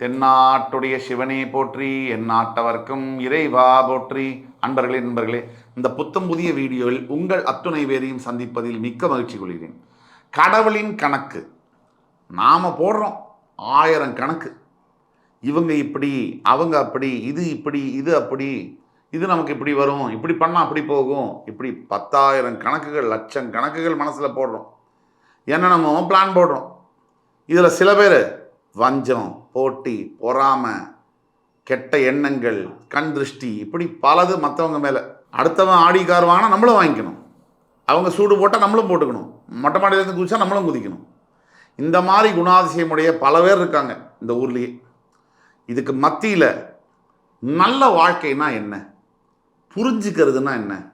தென்னாட்டுடைய சிவனே போற்றி என் நாட்டவர்க்கும் இறைவா போற்றி. அன்பர்களே நண்பர்களே இந்த புத்தம் புதிய வீடியோவில் உங்கள் அத்துணை பேரையும் சந்திப்பதில் மிக்க மகிழ்ச்சி கொள்கிறேன். கடவுளின் கணக்கு. நாம் போடுறோம் ஆயிரம் கணக்கு. இவங்க இப்படி அவங்க அப்படி இது இப்படி இது அப்படி இது நமக்கு இப்படி வரும் இப்படி பண்ணால் அப்படி போகும். இப்படி பத்தாயிரம் கணக்குகள் லட்சம் கணக்குகள் மனசில் போடுறோம். என்னென்னமோ பிளான் போடுறோம்? இதில் சில பேர் வஞ்சம் போட்டி பொறாமை கெட்ட எண்ணங்கள் கண் திருஷ்டி இப்படி பலது மற்றவங்க மேலே. அடுத்தவன் ஆடி கார் வாங்கினா நம்மளும் வாங்கிக்கணும். அவங்க சூடு போட்டால் நம்மளும் போட்டுக்கணும். மொட்டை மாடியிலேருந்து குதிச்சா நம்மளும் குதிக்கணும். இந்த மாதிரி குணாதிசயமுடைய பல பேர் இருக்காங்க இந்த ஊர்லேயே. இதுக்கு மத்தியில் நல்ல வாழ்க்கைனா என்ன? புரிஞ்சுக்கிறதுனா என்ன?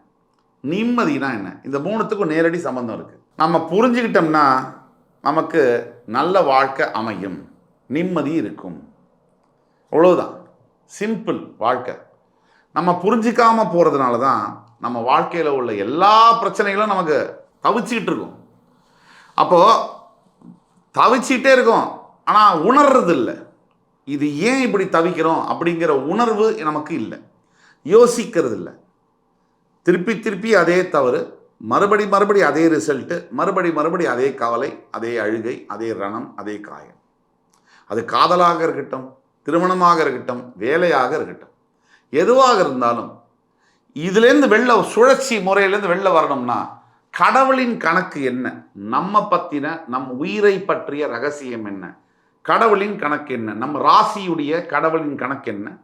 நிம்மதினா என்ன? இந்த மூணுத்துக்கும் நேரடி சம்மந்தம் இருக்குது நம்ம புரிஞ்சுக்கிட்டோம்னா நமக்கு நல்ல வாழ்க்கை அமையும். நிம்மதி இருக்கும். அவ்வளோதான் சிம்பிள் வாழ்க்கை. நம்ம புரிஞ்சிக்காம போகிறதுனால தான் நம்ம வாழ்க்கையில் உள்ள எல்லா பிரச்சனைகளும் நமக்கு தவிச்சிக்கிட்டு இருக்கும். அப்போது தவிச்சிக்கிட்டே இருக்கோம். ஆனால் உணர்றது இல்லை இது ஏன் இப்படி தவிக்கிறோம் அப்படிங்கிற உணர்வு நமக்கு இல்லை. யோசிக்கிறது இல்லை திருப்பி திருப்பி அதே தவறு மறுபடி மறுபடி அதே ரிசல்ட்டு மறுபடி மறுபடி அதே கவலை அதே அழுகை அதே ரணம் அதே காயம். அது காதலாக இருக்கட்டும் திருமணமாக இருக்கட்டும் வேலையாக இருக்கட்டும். எதுவாக இருந்தாலும் இதுலேருந்து வெளில சுழற்சி முறையிலேருந்து வெளில வரணும்னா கடவுளின் கணக்கு என்ன? நம்ம பற்றின நம் உயிரை பற்றிய ரகசியம் என்ன? கடவுளின் கணக்கு என்ன? நம்ம ராசியுடைய கடவுளின் கணக்கு என்ன?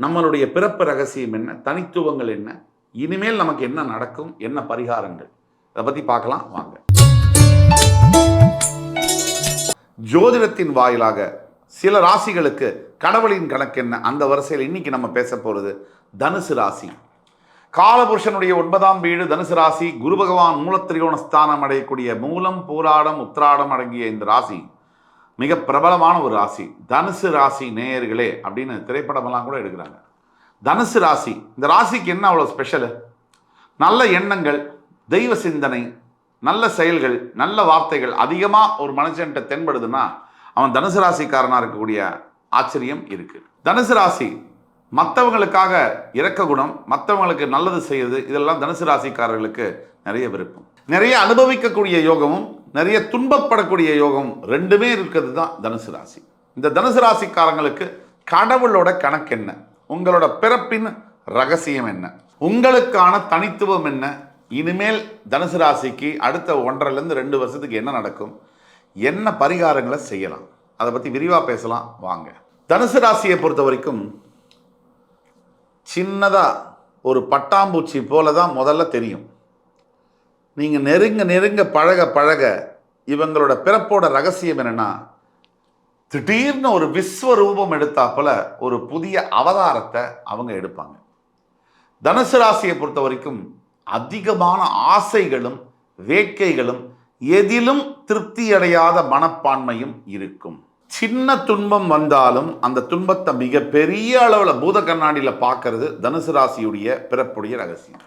நம்மளுடைய பிறப்பு ரகசியம் என்ன? தனித்துவங்கள் என்ன? இனிமேல் நமக்கு என்ன நடக்கும்? என்ன பரிகாரங்கள்? அதை பற்றி பார்க்கலாம் வாங்க. ஜோதிடத்தின் வாயிலாக சில ராசிகளுக்கு கடவுளின் கணக்கு என்ன அந்த வரிசையில் இன்னைக்கு நம்ம பேச போகிறது தனுசு ராசி. காலபுருஷனுடைய ஒன்பதாம் வீடு தனுசு ராசி. குரு பகவான் மூலத்திரிகோண ஸ்தானம் அடையக்கூடிய மூலம் பூராடம் உத்திராடம் அடங்கிய இந்த ராசி மிக பிரபலமான ஒரு ராசி. தனுசு ராசி நேயர்களே அப்படின்னு திரைப்படமெல்லாம் கூட எடுக்கிறாங்க. தனுசு ராசி. இந்த ராசிக்கு என்ன அவ்வளோ ஸ்பெஷலு நல்ல எண்ணங்கள் தெய்வ சிந்தனை நல்ல செயல்கள் நல்ல வார்த்தைகள் அதிகமாக ஒரு மனுஷன்கிட்ட தென்படுதுன்னா அவன் தனுசு ராசிக்காரனாக இருக்கக்கூடிய ஆச்சரியம் இருக்குது தனுசு ராசி மற்றவங்களுக்காக இறக்க குணம் மற்றவங்களுக்கு நல்லது செய்யுது இதெல்லாம் தனுசு ராசிக்காரர்களுக்கு நிறைய விருப்பம். நிறைய அனுபவிக்கக்கூடிய யோகமும் நிறைய துன்பப்படக்கூடிய யோகம் ரெண்டுமே இருக்கிறது தான் தனுசு ராசி. இந்த தனுசு ராசிக்காரங்களுக்கு கடவுளோட கணக்கு என்ன? உங்களோட பிறப்பின் ரகசியம் என்ன? உங்களுக்கான தனித்துவம் என்ன? இனிமேல் தனுசு ராசிக்கு அடுத்த ஒன்றரைலேருந்து ரெண்டு வருஷத்துக்கு என்ன நடக்கும்? என்ன பரிகாரங்களை செய்யலாம்? அதை பற்றி விரிவாக பேசலாம். வாங்க. தனுசு ராசியை பொறுத்த வரைக்கும் சின்னதாக ஒரு பட்டாம்பூச்சி போல தான் முதல்ல தெரியும். நீங்கள் நெருங்க நெருங்க பழக பழக இவங்களோட பிறப்போட ரகசியம் என்னென்னா திடீர்னு ஒரு விஸ்வரூபம் எடுத்தாப்புல ஒரு புதிய அவதாரத்தை அவங்க எடுப்பாங்க. தனுசு ராசியை பொறுத்த வரைக்கும் அதிகமான ஆசைகளும் வேட்கைகளும் எதிலும் திருப்தியடையாத மனப்பான்மையும் இருக்கும். சின்ன துன்பம் வந்தாலும் அந்த துன்பத்தை மிக பெரிய அளவில் பூத கண்ணாடியில் பார்க்கறது தனுசு ராசியுடைய பிறப்புடைய ரகசியம்.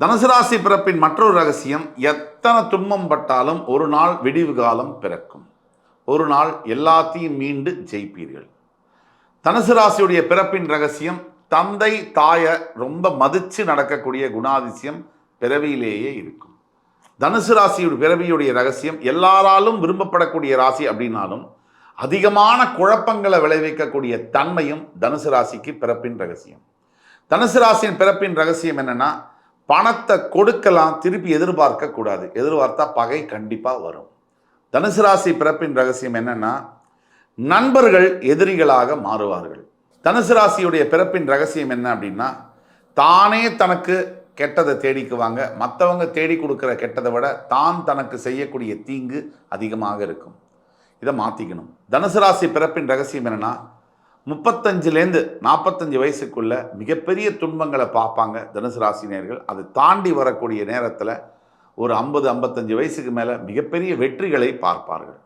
தனுசு ராசி பிறப்பின் மற்றொரு ரகசியம் எத்தனை துன்பம் பட்டாலும் ஒரு நாள் விடிவு காலம் பிறக்கும். ஒரு நாள் எல்லாத்தையும் மீண்டு ஜெயிப்பீர்கள். தனுசு ராசியுடைய பிறப்பின் ரகசியம் தந்தை தாயை ரொம்ப மதித்து நடக்கக்கூடிய குணாதிசயம் பிறவியிலேயே இருக்கும். தனுசு ராசியுடைய பிறவியுடைய ரகசியம் எல்லாராலும் விரும்பப்படக்கூடிய ராசி அப்படின்னாலும் அதிகமான குழப்பங்களை விளைவிக்கக்கூடிய தன்மையும் தனுசு ராசிக்கு பிறப்பின் ரகசியம். தனுசு ராசியின் பிறப்பின் ரகசியம் என்னென்னா பணத்தை கொடுக்கலாம் திருப்பி எதிர்பார்க்க கூடாது. எதிர்பார்த்தா பகை கண்டிப்பாக வரும். தனுசு ராசி பிறப்பின் ரகசியம் என்னென்னா நண்பர்கள் எதிரிகளாக மாறுவார்கள். தனுசு ராசியுடைய பிறப்பின் ரகசியம் என்ன அப்படின்னா தானே தனக்கு கெட்டதை தேடிக்குவாங்க. மற்றவங்க தேடி கொடுக்குற கெட்டதை விட தான் தனக்கு செய்யக்கூடிய தீங்கு அதிகமாக இருக்கும். இதை மாற்றிக்கணும் தனுசு ராசி பிறப்பின் ரகசியம் என்னென்னா முப்பத்தஞ்சுலேருந்து நாற்பத்தஞ்சு வயசுக்குள்ள மிகப்பெரிய துன்பங்களை பார்ப்பாங்க தனுசு ராசினியர்கள் அதை தாண்டி வரக்கூடிய நேரத்தில் ஒரு ஐம்பது ஐம்பத்தஞ்சு வயசுக்கு மேலே மிகப்பெரிய வெற்றிகளை பார்ப்பார்கள்.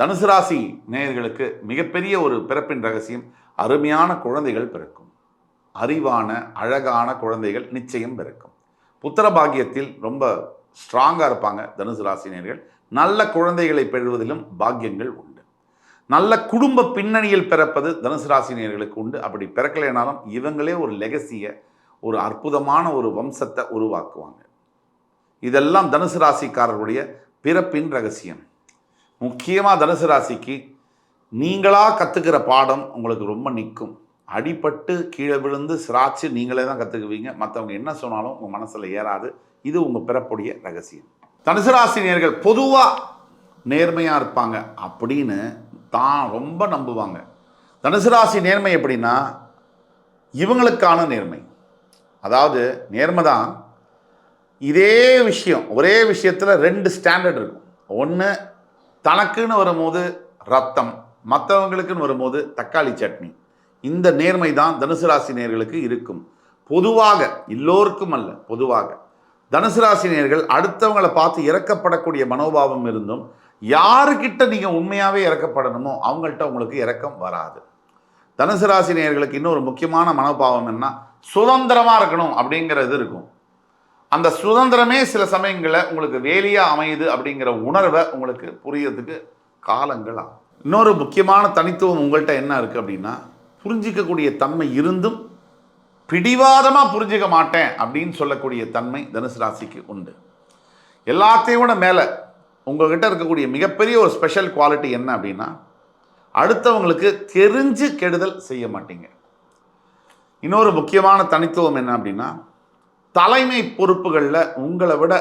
தனுசு ராசி நேயர்களுக்கு மிகப்பெரிய ஒரு பிறப்பின் ரகசியம் அருமையான குழந்தைகள் பிறக்கும். அறிவான அழகான குழந்தைகள் நிச்சயம் பிறக்கும். புத்திர பாக்கியத்தில் ரொம்ப ஸ்ட்ராங்காக இருப்பாங்க தனுசு ராசினியர்கள். நல்ல குழந்தைகளை பெறுவதிலும் பாக்கியங்கள் உண்டு. நல்ல குடும்ப பின்னணியில் பிறப்பது தனுசு ராசினியர்களுக்கு உண்டு. அப்படி பிறக்கலைனாலும் இவங்களே ஒரு லெகசியை ஒரு அற்புதமான ஒரு வம்சத்தை உருவாக்குவாங்க. இதெல்லாம் தனுசு ராசிக்காரர்களுடைய பிறப்பின் ரகசியம். முக்கியமாக தனுசு ராசிக்கு நீங்களாக கற்றுக்கிற பாடம் உங்களுக்கு ரொம்ப நிற்கும் அடிபட்டு கீழே விழுந்து சிராச்சு நீங்களே தான் கற்றுக்குவீங்க மற்றவங்க என்ன சொன்னாலும் உங்கள் மனசில் ஏறாது. இது உங்கள் பிறப்புடைய ரகசியம். தனுசு ராசினியர்கள் பொதுவாக நேர்மையாக இருப்பாங்க. அப்படின்னு தான் ரொம்ப நம்புவாங்க. தனுசு ராசி நேர்மை எப்படின்னா இவங்களுக்கான நேர்மை. அதாவது நேர்மை தான் இதே விஷயம். ஒரே விஷயத்தில் ரெண்டு ஸ்டாண்டர்ட் இருக்கும். ஒன்று தனக்குன்னு வரும்போது ரத்தம். மற்றவங்களுக்குன்னு வரும்போது தக்காளி சட்னி. இந்த நேர்மை தான் தனுசு ராசி நேர்களுக்கு இருக்கும். பொதுவாக எல்லோருக்கும் அல்ல பொதுவாக. தனுசு ராசி நேர்கள் அடுத்தவங்களை பார்த்து இறக்கப்படக்கூடிய மனோபாவம் இருந்தும் யாருக்கிட்ட நீங்கள் உண்மையாகவே இறக்கப்படணுமோ அவங்கள்ட்ட உங்களுக்கு இறக்கம் வராது. தனுசு ராசி நேர்களுக்கு இன்னொரு முக்கியமான மனோபாவம் என்ன சுதந்திரமாக இருக்கணும் அப்படிங்கிறது இருக்கும். அந்த சுதந்திரமே சில சமயங்களில் உங்களுக்கு வேலியாக அமையுது அப்படிங்கிற உணர்வை உங்களுக்கு புரியறதுக்கு காலங்கள் ஆகும். இன்னொரு முக்கியமான தனித்துவம் உங்கள்கிட்ட என்ன இருக்குது அப்படின்னா புரிஞ்சிக்கக்கூடிய தன்மை இருந்தும் பிடிவாதமாக புரிஞ்சிக்க மாட்டேன் அப்படின்னு சொல்லக்கூடிய தன்மை தனுசு ராசிக்கு உண்டு. எல்லாத்தையும் விட மேலே உங்கள்கிட்ட இருக்கக்கூடிய மிகப்பெரிய ஒரு ஸ்பெஷல் குவாலிட்டி என்ன அப்படின்னா அடுத்தவங்களுக்கு தெரிஞ்சு கெடுதல் செய்ய மாட்டீங்க. இன்னொரு முக்கியமான தனித்துவம் என்ன அப்படின்னா தலைமை பொறுப்புகளில் உங்களை விட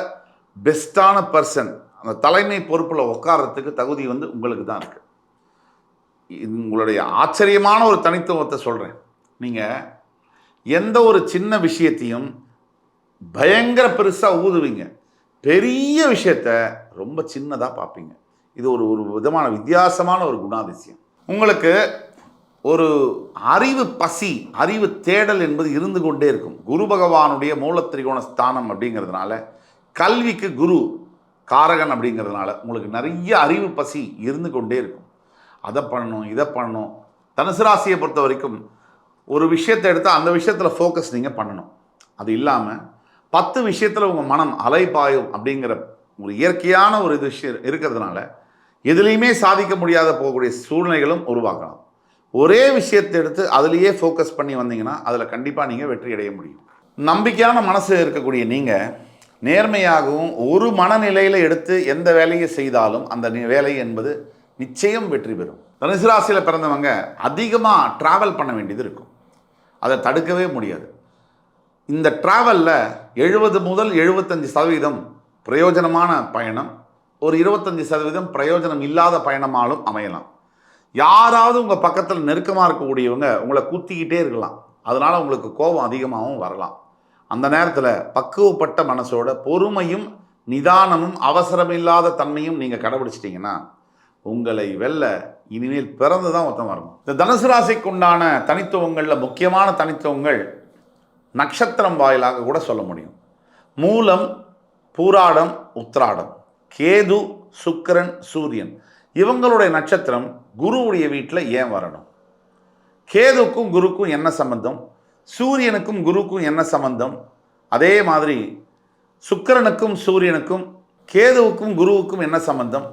பெஸ்ட்டான பர்சன் அந்த தலைமை பொறுப்பில் உட்காரத்துக்கு தகுதி வந்து உங்களுக்கு தான் இருக்குது உங்களுடைய ஆச்சரியமான ஒரு தனித்துவத்தை சொல்கிறேன் நீங்கள் எந்த ஒரு சின்ன விஷயத்தையும் பயங்கர பெருசாக ஊதுவீங்க. பெரிய விஷயத்த ரொம்ப சின்னதாக பார்ப்பீங்க. இது ஒரு ஒரு விதமான வித்தியாசமான ஒரு குணாதிசயம். உங்களுக்கு ஒரு அறிவு பசி அறிவு தேடல் என்பது இருந்து கொண்டே இருக்கும். குரு பகவானுடைய மூலத்திரிகோண ஸ்தானம் அப்படிங்கிறதுனால கல்விக்கு குரு காரகன் அப்படிங்கிறதுனால உங்களுக்கு நிறைய அறிவு பசி இருந்து கொண்டே இருக்கும். அதை பண்ணணும் இதை பண்ணணும். தனுசு ராசியை பொறுத்த வரைக்கும் ஒரு விஷயத்தை எடுத்தால் அந்த விஷயத்தில் ஃபோக்கஸ் நீங்கள் பண்ணணும். அது இல்லாமல் பத்து விஷயத்தில் உங்கள் மனம் அலைபாயும் அப்படிங்கிற ஒரு இயற்கையான ஒரு இது விஷயம் இருக்கிறதுனால எதுலேயுமே சாதிக்க முடியாத போகக்கூடிய சூழ்நிலைகளும் உருவாக்கலாம். ஒரே விஷயத்தை எடுத்து அதுலேயே ஃபோக்கஸ் பண்ணி வந்தீங்கன்னா அதில் கண்டிப்பாக நீங்கள் வெற்றி அடைய முடியும். நம்பிக்கையான மனசு இருக்கக்கூடிய நீங்கள் நேர்மையாகவும் ஒரு மனநிலையில் எடுத்து எந்த வேலையை செய்தாலும் அந்த நி- வேலை என்பது நிச்சயம் வெற்றி பெறும். தனுசு ராசியில் பிறந்தவங்க அதிகமாக ட்ராவல் பண்ண வேண்டியது இருக்கும். அதை தடுக்கவே முடியாது. இந்த ட்ராவலில் எழுபது முதல் எழுபத்தஞ்சு சதவீதம் பிரயோஜனமான பயணம் ஒரு இருபத்தஞ்சி சதவீதம் பிரயோஜனம் இல்லாத பயணமாலும் அமையலாம். யாராவது உங்கள் பக்கத்தில் நெருக்கமாக இருக்கக்கூடியவங்க உங்களை குத்திக்கிட்டே இருக்கலாம். அதனால் உங்களுக்கு கோபம் அதிகமாகவும் வரலாம். அந்த நேரத்தில் பக்குவப்பட்ட மனசோட பொறுமையும் நிதானமும் அவசரமில்லாத தன்மையும் நீங்கள் கடைபிடிச்சிட்டிங்கன்னா உங்களை வெல்ல இனிமேல் பிறந்து தான் ஒத்தமாக வரணும். இந்த தனுசு ராசிக்கு உண்டான தனித்துவங்களில் முக்கியமான தனித்துவங்கள் நட்சத்திரம் வாயிலாக கூட சொல்ல முடியும். மூலம் பூராடம் உத்ராடம் கேது சுக்கிரன் சூரியன். இவங்களுடைய நட்சத்திரம் குருவுடைய வீட்டில் ஏன் வரணும்? கேதுக்கும் குருக்கும் என்ன சம்பந்தம்? சூரியனுக்கும் குருக்கும் என்ன சம்பந்தம்? அதே மாதிரி சுக்கிரனுக்கும் சூரியனுக்கும் கேதுவுக்கும் குருவுக்கும் என்ன சம்பந்தம்?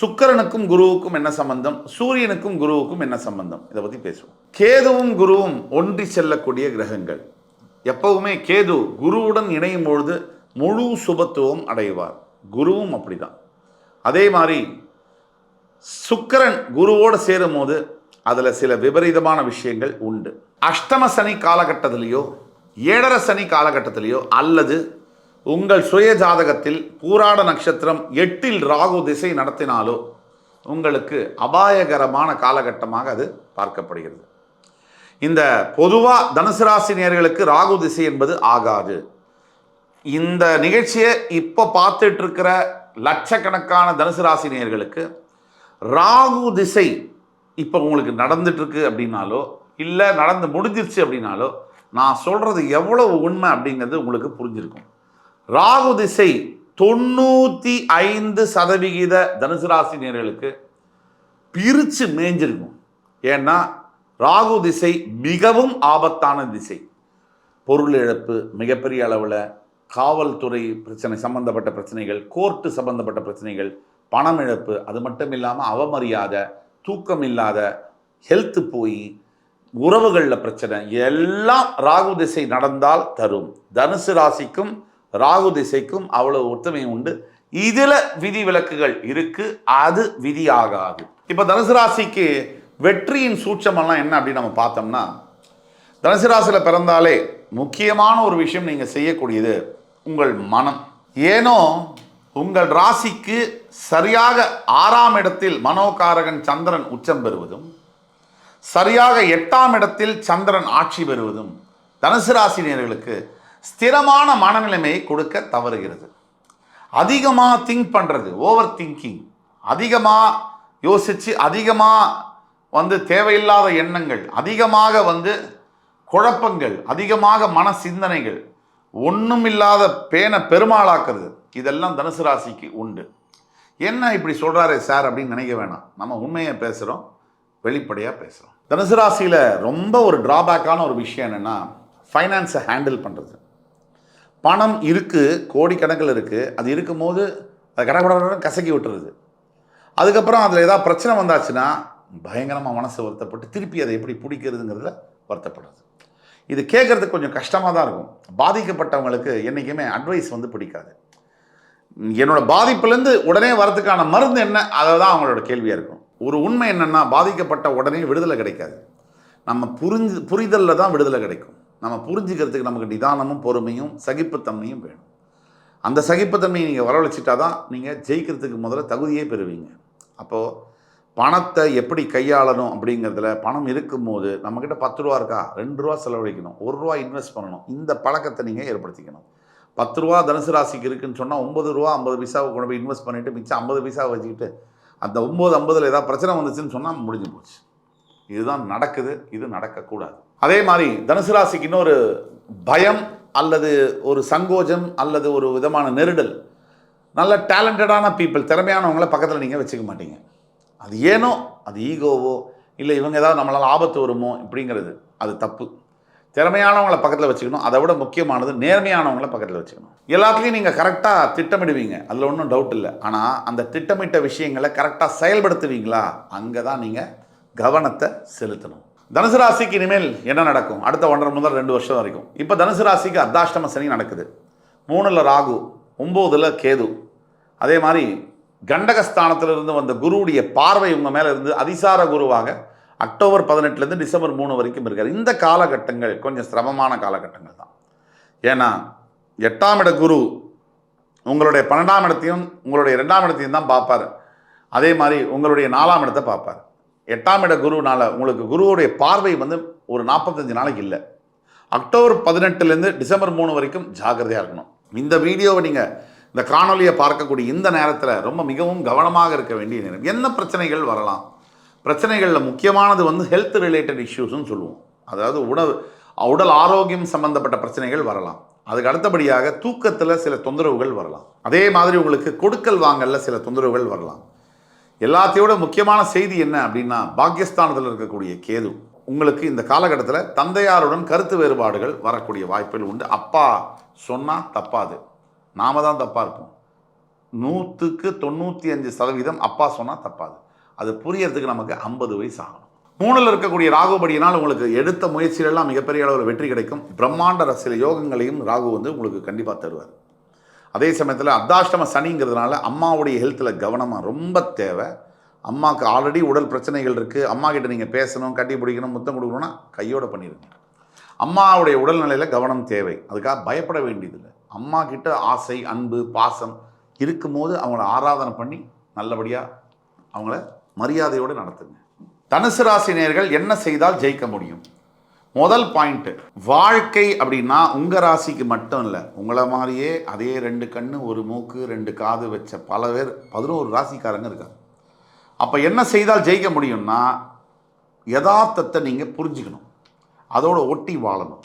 சுக்கரனுக்கும் குருவுக்கும் என்ன சம்பந்தம்? சூரியனுக்கும் குருவுக்கும் என்ன சம்பந்தம்? இதை பற்றி பேசுவோம். கேதுவும் குருவும் ஒன்றி செல்லக்கூடிய கிரகங்கள். எப்பவுமே கேது குருவுடன் இணையும் பொழுது முழு சுபத்துவம் அடைவார். குருவும் அப்படிதான். அதே மாதிரி சுக்கிரன் குருவோடு சேரும் போது அதில் சில விபரீதமான விஷயங்கள் உண்டு. அஷ்டம சனி காலகட்டத்திலேயோ ஏழரை சனி காலகட்டத்திலேயோ அல்லது உங்கள் சுய ஜாதகத்தில் பூராட நட்சத்திரம் எட்டில் ராகு திசை நடத்தினாலோ உங்களுக்கு அபாயகரமான காலகட்டமாக அது பார்க்கப்படுகிறது. இந்த பொதுவாக தனுசு ராசி நேர்களுக்கு ராகு திசை என்பது ஆகாது. இந்த நிகழ்ச்சியை இப்போ பார்த்துட்டு இருக்கிற லட்சக்கணக்கான தனுசு ராசி நேர்களுக்கு ராகு திசை இப்போ உங்களுக்கு நடந்துட்டுருக்கு அப்படின்னாலோ இல்லை நடந்து முடிஞ்சிருச்சு அப்படின்னாலோ நான் சொல்கிறது எவ்வளவு உண்மை அப்படிங்கிறது உங்களுக்கு புரிஞ்சிருக்கும். ராகு திசை தொண்ணூற்றி ஐந்து சதவிகித தனுசு ராசி நேர்களுக்கு பிரித்து மேய்ஞ்சிருக்கும் ஏன்னா ராகு திசை மிகவும் ஆபத்தான திசை. பொருள் இழப்பு மிகப்பெரிய அளவில் காவல்துறை பிரச்சனை சம்பந்தப்பட்ட பிரச்சனைகள் கோர்ட்டு சம்பந்தப்பட்ட பிரச்சனைகள் பணம் இழப்பு அது மட்டும் இல்லாமல் அவமரியாதை தூக்கம் இல்லாத ஹெல்த்து போய் உறவுகளில் பிரச்சனை எல்லாம் ராகு திசை நடந்தால் தரும். தனுசு ராசிக்கும் ராகு திசைக்கும் அவ்வளவு ஒத்துமை உண்டு. இதில் விதி விலக்குகள் இருக்கு அது விதி ஆகாது இப்போ தனுசு ராசிக்கு வெற்றியின் சூட்சமெல்லாம் என்ன அப்படின்னு நம்ம பார்த்தோம்னா தனுசு ராசியில் பிறந்தாலே முக்கியமான ஒரு விஷயம் நீங்கள் செய்யக்கூடியது உங்கள் மனம். ஏனோ உங்கள் ராசிக்கு சரியாக ஆறாம் இடத்தில் மனோகாரகன் சந்திரன் உச்சம் பெறுவதும் சரியாக எட்டாம் இடத்தில் சந்திரன் ஆட்சி பெறுவதும் தனுசு ராசினியர்களுக்கு ஸ்திரமான மனநிலைமையை கொடுக்க தவறுகிறது. அதிகமாக திங்க் பண்ணுறது ஓவர் திங்கிங் அதிகமாக யோசித்து அதிகமாக வந்து தேவையில்லாத எண்ணங்கள் அதிகமாக வந்து குழப்பங்கள் அதிகமாக மன சிந்தனைகள் ஒன்றும் இல்லாத பேனை பெருமாளாக்குறது இதெல்லாம் தனுசு ராசிக்கு உண்டு. என்ன இப்படி சொல்கிறாரே சார் அப்படின்னு நினைக்க வேணாம். நம்ம உண்மையை பேசுகிறோம் வெளிப்படையாக பேசுகிறோம் தனுசு ராசியில் ரொம்ப ஒரு ட்ராபேக்கான ஒரு விஷயம் என்னென்னா ஃபைனான்ஸை ஹேண்டில் பண்ணுறது பணம் இருக்குது கோடிக்கணக்கில் இருக்குது அது இருக்கும்போது அதை கடகட கசக்கி விட்டுருது. அதுக்கப்புறம் அதில் ஏதாவது பிரச்சனை வந்தாச்சுன்னா பயங்கரமாக மனசு வருத்தப்பட்டு திருப்பி அதை எப்படி பிடிக்கிறதுங்கிறதுல வருத்தப்படுறது. இது கேட்குறதுக்கு கொஞ்சம் கஷ்டமாக தான் இருக்கும். பாதிக்கப்பட்டவங்களுக்கு என்றைக்குமே அட்வைஸ் வந்து பிடிக்காது. என்னோட பாதிப்புலேருந்து உடனே வரதுக்கான மருந்து என்ன? அதை தான் அவங்களோட கேள்வியாக இருக்கும். ஒரு உண்மை என்னென்னா பாதிக்கப்பட்ட உடனே விடுதலை கிடைக்காது. நம்ம புரிஞ்சு புரிதலில் தான் விடுதலை கிடைக்கும். நம்ம புரிஞ்சுக்கிறதுக்கு நமக்கு நிதானமும் பொறுமையும் சகிப்புத்தன்மையும் வேணும். அந்த சகிப்புத்தன்மையை நீங்கள் வரவழைச்சிட்டா தான் நீங்கள் ஜெயிக்கிறதுக்கு முதல்ல தகுதியே பெறுவீங்க. அப்போது பணத்தை எப்படி கையாளணும் அப்படிங்கிறதுல பணம் இருக்கும்போது நம்மக்கிட்ட பத்து ரூபா இருக்கா? ரெண்டு ரூபா செலவழிக்கணும். ஒரு ரூபா இன்வெஸ்ட் பண்ணணும். இந்த பழக்கத்தை நீங்கள் ஏற்படுத்திக்கணும். பத்து ரூபா தனுசு ராசிக்கு இருக்குன்னு சொன்னால் ஒம்பது ரூபா ஐம்பது பைசாவை கொண்டு போய் இன்வெஸ்ட் பண்ணிவிட்டு மிச்சம் ஐம்பது பைசா வச்சுக்கிட்டு அந்த ஒம்பது ஐம்பதில் ஏதாவது பிரச்சனை வந்துச்சுன்னு சொன்னால் முடிஞ்சு போச்சு. இதுதான் நடக்குது. இது நடக்கக்கூடாது. அதே மாதிரி தனுசு ராசிக்கு இன்னொரு பயம் அல்லது ஒரு சங்கோஜம் அல்லது ஒரு விதமான நெருடல். நல்ல டேலண்டடான பீப்புள் திறமையானவங்கள பக்கத்தில் நீங்கள் வச்சுக்க மாட்டீங்க. அது ஏனோ அது ஈகோவோ இல்லை இவங்க ஏதாவது நம்மளால் ஆபத்து வருமோ இப்படிங்கிறது அது தப்பு. திறமையானவங்கள பக்கத்தில் வச்சுக்கணும். அதை விட முக்கியமானது நேர்மையானவங்கள பக்கத்தில் வச்சுக்கணும். எல்லாத்துலேயும் நீங்கள் கரெக்டாக திட்டமிடுவீங்க. அதில் ஒன்றும் டவுட் இல்லை. ஆனால் அந்த திட்டமிட்ட விஷயங்களை கரெக்டாக செயல்படுத்துவீங்களா? அங்கே தான் நீங்கள் கவனத்தை செலுத்தணும். தனுசு ராசிக்கு இனிமேல் என்ன நடக்கும்? அடுத்த ஒன்றரை முதல் ரெண்டு வருஷம் வரைக்கும். இப்போ தனுசு ராசிக்கு அர்த்தாஷ்டம சனி நடக்குது. மூணில் ராகு ஒம்போதில் கேது. அதே மாதிரி கண்டகஸ்தானத்திலிருந்து வந்த குருவுடைய பார்வை உங்கள் மேலே இருந்து அதிசார குருவாக அக்டோபர் பதினெட்டுலேருந்து டிசம்பர் மூணு வரைக்கும் இருக்கார். இந்த காலகட்டங்கள் கொஞ்சம் சிரமமான காலகட்டங்கள் தான். ஏன்னா எட்டாம் இட குரு உங்களுடைய பன்னெண்டாம் இடத்தையும் உங்களுடைய ரெண்டாம் இடத்தையும் தான் பார்ப்பார். அதே மாதிரி உங்களுடைய நாலாம் இடத்தை பார்ப்பார். எட்டாம் இட குருனால் உங்களுக்கு குருவுடைய பார்வை வந்து ஒரு நாற்பத்தஞ்சு நாளைக்கு இல்லை. அக்டோபர் பதினெட்டுலேருந்து டிசம்பர் மூணு வரைக்கும் ஜாக்கிரதையாக இருக்கணும். இந்த வீடியோவை நீங்கள் இந்த காணொலியை பார்க்கக்கூடிய இந்த நேரத்தில் ரொம்ப மிகவும் கவனமாக இருக்க வேண்டிய நேரம். என்ன பிரச்சனைகள் வரலாம்? பிரச்சனைகளில் முக்கியமானது வந்து ஹெல்த் ரிலேட்டட் இஷ்யூஸ்னு சொல்லுவோம். அதாவது உணவு உடல் ஆரோக்கியம் சம்பந்தப்பட்ட பிரச்சனைகள் வரலாம். அதுக்கு அடுத்தபடியாக தூக்கத்தில் சில தொந்தரவுகள் வரலாம். அதே மாதிரி உங்களுக்கு கொடுக்கல் வாங்கல சில தொந்தரவுகள் வரலாம். எல்லாத்தையோட முக்கியமான செய்தி என்ன அப்படின்னா பாக்கியஸ்தானத்தில் இருக்கக்கூடிய கேது. உங்களுக்கு இந்த காலகட்டத்தில் தந்தையாருடன் கருத்து வேறுபாடுகள் வரக்கூடிய வாய்ப்புகள் உண்டு. அப்பா சொன்னால் தப்பாது. நாம தான் தப்பாக இருப்போம். நூற்றுக்கு தொண்ணூற்றி அஞ்சு சதவீதம் அப்பா சொன்னால் தப்பாது. அது புரியறதுக்கு நமக்கு ஐம்பது வயசு ஆகணும். மூணில் இருக்கக்கூடிய ராகுபடியினால் உங்களுக்கு எடுத்த முயற்சிகளெல்லாம் மிகப்பெரிய அளவில் வெற்றி கிடைக்கும். பிரம்மாண்ட சில யோகங்களையும் ராகு வந்து உங்களுக்கு கண்டிப்பாக தருவார். அதே சமயத்தில் அர்த்தாஷ்டம சனிங்கிறதுனால அம்மாவுடைய ஹெல்த்தில் கவனமாக ரொம்ப தேவை. அம்மாவுக்கு ஆல்ரெடி உடல் பிரச்சனைகள் இருக்குது அம்மா கிட்ட நீங்கள் பேசணும் கட்டி பிடிக்கணும் முத்தம் கொடுக்கணும்னா கையோட பண்ணிடுங்க அம்மாவுடைய உடல்நிலையில் கவனம் தேவை. அதுக்காக பயப்பட வேண்டியதில்லை. அம்மா கிட்ட ஆசை அன்பு பாசம் இருக்கும்போது அவங்கள ஆராதனை பண்ணி நல்லபடியாக அவங்கள மரியாதையோடு நடத்துங்க. தனுசு ராசினியர்கள் என்ன செய்தால் ஜெயிக்க முடியும்? முதல் பாயிண்ட்டு வாழ்க்கை அப்படின்னா உங்கள் ராசிக்கு மட்டும் இல்லை உங்களை மாதிரியே அதே ரெண்டு கண்ணு ஒரு மூக்கு ரெண்டு காது வச்ச பல பேர் பதினோரு ராசிக்காரங்க இருக்காங்க. அப்போ என்ன செய்தால் ஜெயிக்க முடியும்னா யதார்த்தத்தை நீங்கள் புரிஞ்சுக்கணும். அதோட ஒட்டி வாழணும்.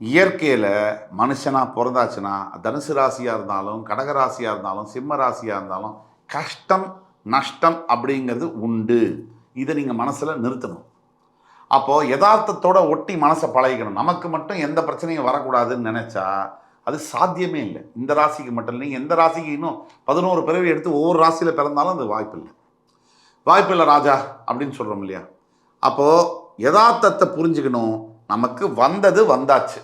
இயற்கையில் மனுஷனாக பிறந்தாச்சுன்னா தனுசு ராசியாக இருந்தாலும் கடக ராசியாக இருந்தாலும் சிம்ம ராசியாக இருந்தாலும் கஷ்டம் நஷ்டம் அப்படிங்கிறது உண்டு. இதை நீங்கள் மனசில் நிறுத்தணும். அப்போது யதார்த்தத்தோட ஒட்டி மனசை பழகிக்கணும். நமக்கு மட்டும் எந்த பிரச்சனையும் வரக்கூடாதுன்னு நினச்சா அது சாத்தியமே இல்லை. இந்த ராசிக்கு மட்டும் இல்லை. நீங்கள் எந்த ராசிக்கு இன்னும் பதினோரு பிறவி எடுத்து ஒவ்வொரு ராசியில் பிறந்தாலும் அது வாய்ப்பு இல்லை. வாய்ப்பில்லை ராஜா அப்படின்னு சொல்கிறோம் இல்லையா? அப்போது யதார்த்தத்தை புரிஞ்சுக்கணும். நமக்கு வந்தது வந்தாச்சு.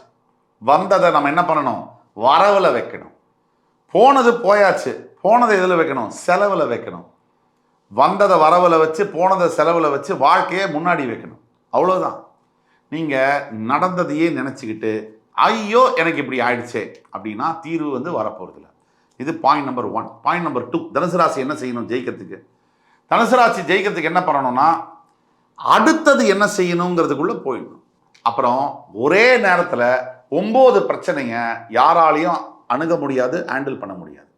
வந்ததை நம்ம என்ன பண்ணணும்? வரவில் வைக்கணும். போனது போயாச்சு. போனதை எதில் வைக்கணும்? செலவில் வைக்கணும். வந்ததை வரவில் வச்சு போனதை செலவில் வச்சு வாழ்க்கையை முன்னாடி வைக்கணும். அவ்வளோதான் நீங்கள் நடந்ததையே நினச்சிக்கிட்டு ஐயோ எனக்கு இப்படி ஆயிடுச்சே அப்படின்னா தீர்வு வந்து வரப்போகிறதில்ல இது point number one point number two தனுசு ராசி என்ன செய்யணும் ஜெயிக்கிறதுக்கு? தனுசு ராசி ஜெயிக்கிறதுக்கு என்ன பண்ணணும்னா அடுத்தது என்ன செய்யணுங்கிறதுக்குள்ளே போயிடணும். அப்புறம் ஒரே நேரத்தில் ஒம்பது பிரச்சனைங்க யாராலையும் அணுக முடியாது ஹேண்டில் பண்ண முடியாது.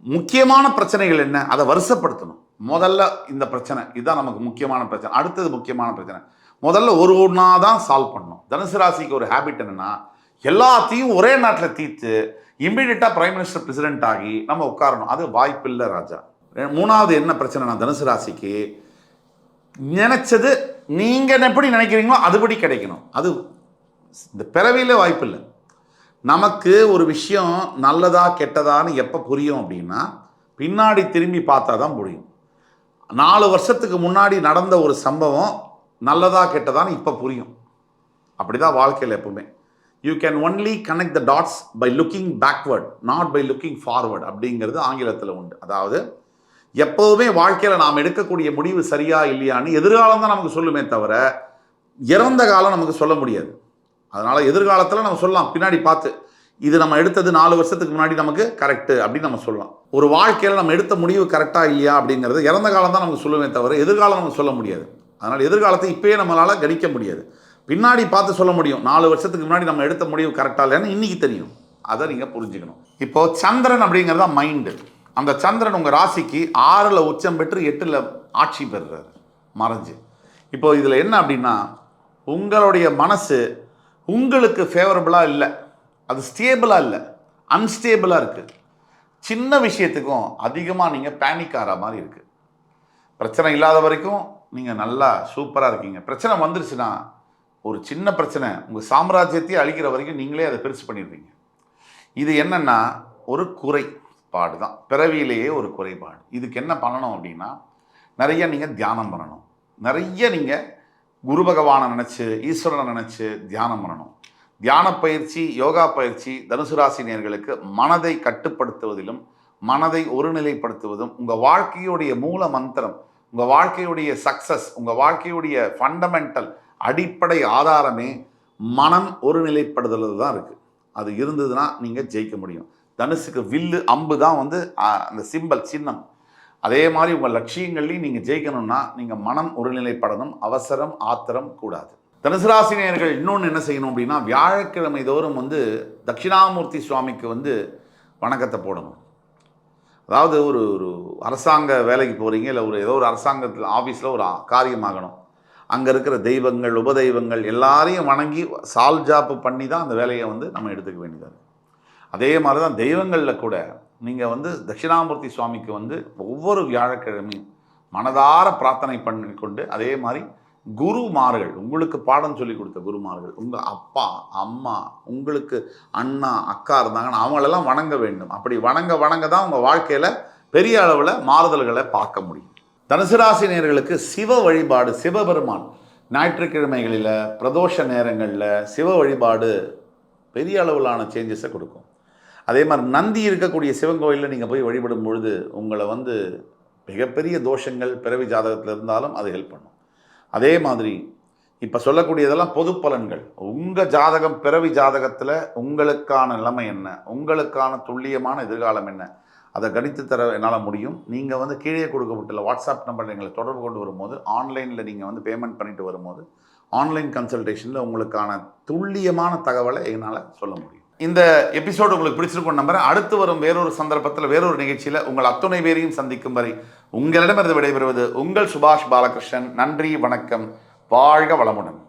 முக்கியமான பிரச்சனைகள் என்ன? அதை வருஷப்படுத்தணும். முதல்ல இந்த பிரச்சனை. இதுதான் நமக்கு முக்கியமான பிரச்சனை. அடுத்தது முக்கியமான பிரச்சனை. முதல்ல ஒரு ஒன்றா தான் சால்வ் பண்ணணும். தனுசு ராசிக்கு ஒரு ஹேபிட் என்னன்னா எல்லாத்தையும் ஒரே நாட்டில் தீர்த்து இம்மிடியட்டாக பிரைம் மினிஸ்டர் பிரசிடென்ட் ஆகி நம்ம உட்காரணும். அது வாய்ப்பில்லை ராஜா. மூணாவது என்ன பிரச்சனைனா தனுசு ராசிக்கு நினச்சது நீங்கள் எப்படி நினைக்கிறீங்களோ அதுபடி கிடைக்கணும். அது இந்த பிறவியில் வாய்ப்பில்லை. நமக்கு ஒரு விஷயம் நல்லதா கெட்டதான்னு எப்போ புரியும் அப்படின்னா பின்னாடி திரும்பி பார்த்தா தான் புரியும். நாலு வருஷத்துக்கு முன்னாடி நடந்த ஒரு சம்பவம் நல்லதா கெட்டதான்னு இப்போ புரியும். அப்படி தான் வாழ்க்கையில் எப்பவுமே. You can only connect the dots by looking backward not by looking forward அப்படிங்கிறது ஆங்கிலத்தில் உண்டு. அதாவது எப்போதுமே வாழ்க்கையில் நாம் எடுக்கக்கூடிய முடிவு சரியா இல்லையான்னு எதிர்காலம் தான் நமக்கு சொல்லுமே தவிர இறந்த காலம் நமக்கு சொல்ல முடியாது. அதனால் எதிர்காலத்தில் நம்ம சொல்லலாம் பின்னாடி பார்த்து இது நம்ம எடுத்தது நாலு வருஷத்துக்கு முன்னாடி நமக்கு கரெக்டு அப்படின்னு நம்ம சொல்லலாம். ஒரு வாழ்க்கையில் நம்ம எடுத்த முடிவு கரெக்டாக இல்லையா அப்படிங்கிறது இறந்த காலம் தான் நமக்கு சொல்லுமே தவிர எதிர்காலம் நமக்கு சொல்ல முடியாது. அதனால் எதிர்காலத்தை இப்போயே நம்மளால் கணிக்க முடியாது. பின்னாடி பார்த்து சொல்ல முடியும். நாலு வருஷத்துக்கு முன்னாடி நம்ம எடுத்த முடிவு கரெக்டாக இல்லைன்னு இன்றைக்கி தெரியும். அதை நீங்கள் புரிஞ்சுக்கணும். இப்போது சந்திரன் அப்படிங்கிறது தான் மைண்டு அந்த சந்திரன் உங்கள் ராசிக்கு ஆறில் உச்சம் பெற்று எட்டில் ஆட்சி பெறுறாரு. மறைஞ்சு. இப்போ இதில் என்ன அப்படின்னா உங்களுடைய மனசு உங்களுக்கு ஃபேவரபுளாக இல்லை. அது ஸ்டேபிளாக இல்லை. அன்ஸ்டேபிளாக இருக்குது சின்ன விஷயத்துக்கும் அதிகமாக நீங்கள் பேனிக் ஆகிற மாதிரி இருக்குது பிரச்சனை இல்லாத வரைக்கும் நீங்கள் நல்லா சூப்பராக இருக்கீங்க. பிரச்சனை வந்துருச்சுன்னா ஒரு சின்ன பிரச்சனை உங்கள் சாம்ராஜ்யத்தையே அழிக்கிற வரைக்கும் நீங்களே அதை பெருசு பண்ணிடுவீங்க. இது என்னென்னா ஒரு குறைபாடு தான். பிறவியிலேயே ஒரு குறைபாடு. இதுக்கு என்ன பண்ணணும் அப்படின்னா நிறைய நீங்கள் தியானம் பண்ணணும். நிறைய நீங்கள் குரு பகவானை நினச்சி ஈஸ்வரனை நினச்சி தியானம் பண்ணணும். தியான பயிற்சி யோகா பயிற்சி தனுசு ராசினியர்களுக்கு மனதை கட்டுப்படுத்துவதிலும் மனதை ஒருநிலைப்படுத்துவதும் உங்கள் வாழ்க்கையுடைய மூல மந்திரம் உங்கள் வாழ்க்கையுடைய சக்சஸ் உங்கள் வாழ்க்கையுடைய ஃபண்டமெண்டல் அடிப்படை ஆதாரமே மனம் ஒரு நிலைப்படுதலில் தான் இருக்குது அது இருந்ததுன்னா நீங்கள் ஜெயிக்க முடியும். தனுசுக்கு வில்லு அம்பு தான் வந்து அந்த சிம்பல் சின்னம். அதே மாதிரி உங்கள் லட்சியங்கள்லையும் நீங்கள் ஜெயிக்கணும்னா நீங்கள் மனம் ஒருநிலைப்படணும் அவசரம் ஆத்திரம் கூடாது. தனுசு ராசி நேயர்கள் இன்னொன்று என்ன செய்யணும் அப்படின்னா வியாழக்கிழமை தோறும் வந்து தட்சிணாமூர்த்தி சுவாமிக்கு வந்து வணக்கத்தை போடணும். அதாவது ஒரு ஒரு அரசாங்க வேலைக்கு போகிறீங்க இல்லை ஒரு ஏதோ ஒரு அரசாங்கத்தில் ஆஃபீஸில் ஒரு காரியமாகணும். அங்கே இருக்கிற தெய்வங்கள் உபதெய்வங்கள் எல்லாரையும் வணங்கி சால் ஜாப்பு பண்ணி தான் அந்த வேலையை வந்து நம்ம எடுத்துக்க வேண்டியதாக அதே மாதிரி தான் தெய்வங்களில் கூட நீங்கள் வந்து தட்சிணாமூர்த்தி சுவாமிக்கு வந்து ஒவ்வொரு வியாழக்கிழமையும் மனதார பிரார்த்தனை பண்ணி கொண்டு அதே மாதிரி குருமார்கள் உங்களுக்கு பாடம் சொல்லி கொடுத்த குருமார்கள் உங்கள் அப்பா அம்மா உங்களுக்கு அண்ணா அக்கா இருந்தாங்கன்னா அவங்களெல்லாம் வணங்க வேண்டும். அப்படி வணங்க வணங்க தான் உங்கள் வாழ்க்கையில் பெரிய அளவில் மாறுதல்களை பார்க்க முடியும். தனுசு ராசி சிவ வழிபாடு சிவபெருமான். ஞாயிற்றுக்கிழமைகளில் பிரதோஷ நேரங்களில் சிவ வழிபாடு பெரிய அளவிலான சேஞ்சஸை கொடுக்கும். அதே மாதிரி நந்தி இருக்கக்கூடிய சிவன் கோயிலில் நீங்கள் போய் வழிபடும் பொழுது உங்களை வந்து மிகப்பெரிய தோஷங்கள் பிறவி ஜாதகத்தில் இருந்தாலும் அது ஹெல்ப் பண்ணும். அதே மாதிரி இப்போ சொல்லக்கூடியதெல்லாம் பொது பலன்கள். உங்கள் ஜாதகம் பிறவி ஜாதகத்தில் உங்களுக்கான நிலைமை என்ன? உங்களுக்கான துல்லியமான எதிர்காலம் என்ன? அதை கணித்து தர என்னால் முடியும். நீங்கள் வந்து கீழே கொடுக்கப்பட்டுள்ள வாட்ஸ்அப் நம்பர் எங்களை தொடர்பு கொண்டு வரும்போது ஆன்லைனில் நீங்கள் வந்து பேமெண்ட் பண்ணிட்டு வரும்போது ஆன்லைன் கன்சல்டேஷனில் உங்களுக்கான துல்லியமான தகவலை என்னால் சொல்ல முடியும். இந்த எபிசோடு உங்களுக்கு பிடிச்சிருக்கும் நம்புறேன். அடுத்து வரும் வேறொரு சந்தர்ப்பத்தில் வேறொரு நிகழ்ச்சியில் உங்கள் அத்துணை பேரையும் சந்திக்கும் வரை உங்களிடமிருந்து விடைபெறுவது உங்கள் சுபாஷ் பாலகிருஷ்ணன். நன்றி வணக்கம். வாழ்க வளமுடன்.